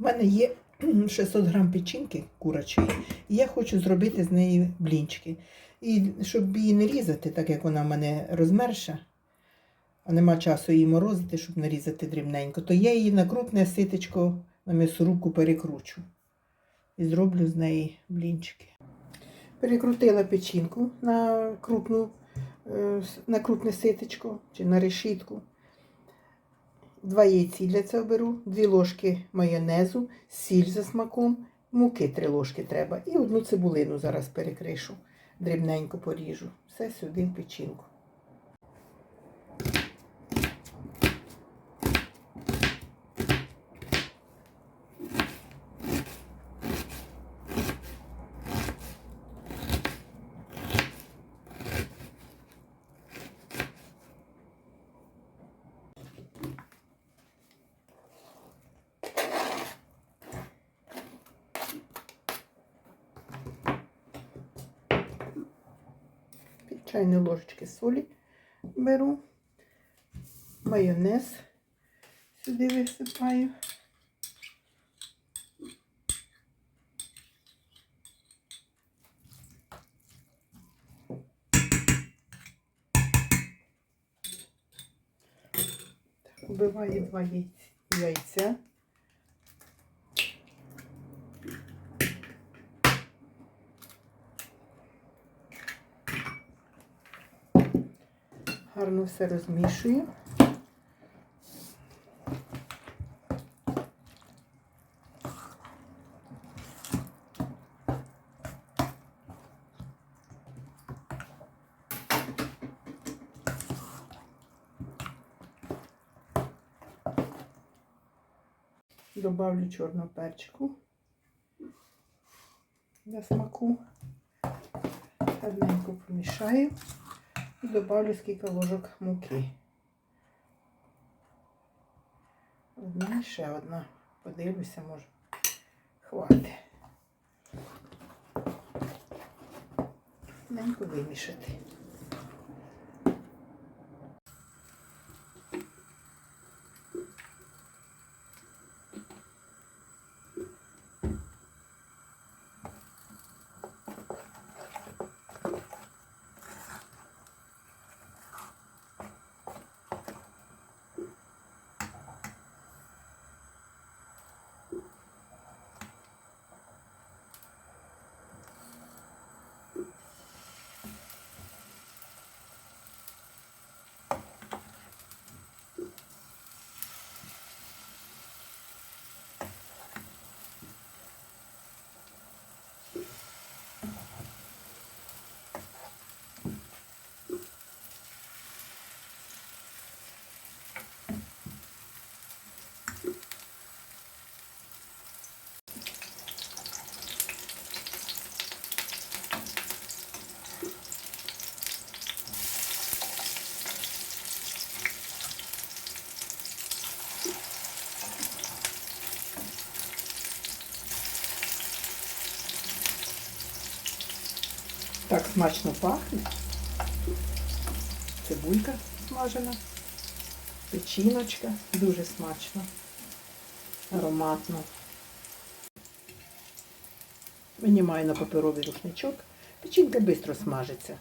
У мене є 600 грам печінки курячої, і я хочу зробити з неї блінчики. І щоб її не різати, так як вона в мене розмерша, а нема часу її морозити, щоб нарізати дрібненько, то я її на крупне ситечко на м'ясорубку перекручу. І зроблю з неї блінчики. Перекрутила печінку на крупну, е, на крупне ситечко чи на решітку. Два яйці для цього беру, дві ложки майонезу, сіль за смаком, муки три ложки треба. І одну цибулину зараз перекришу, дрібненько поріжу. Все сюди в печінку. Чайної ложечки солі беру, майонез сюди висипаю. Вбиваю два яйця. Гарно все розмішую. Добавлю чорного перчику для смаку. Гарненько помішаю. І добавлю скільки ложок муки. Одна ще одна. Подивлюся, може. Хватить. Ненько вимішати. Так смачно пахне. Цибулька смажена, печіночка, дуже смачно, ароматно. Винімаю на паперовий рушничок. Печінка швидко смажиться.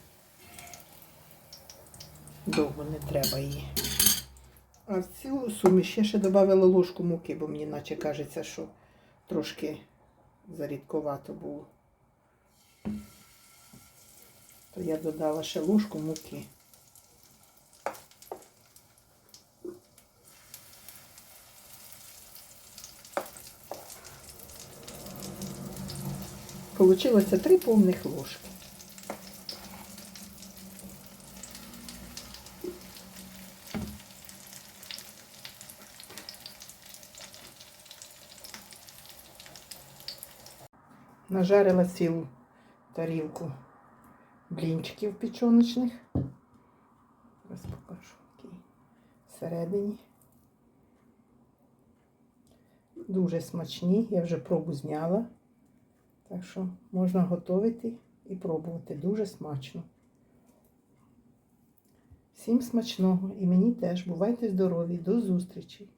Довго не треба її. А в цю суміш я ще додала ложку муки, бо мені наче кажеться, що трошки зарідковато було то я додала ще ложку муки. Получилося три повних ложки. Нажарила цілу тарілку блінчиків печоночних. Зараз покажу, який всередині. Дуже смачні, я вже пробу зняла. Так що можна готувати і пробувати. Дуже смачно. Всім смачного і мені теж. Бувайте здорові, до зустрічі!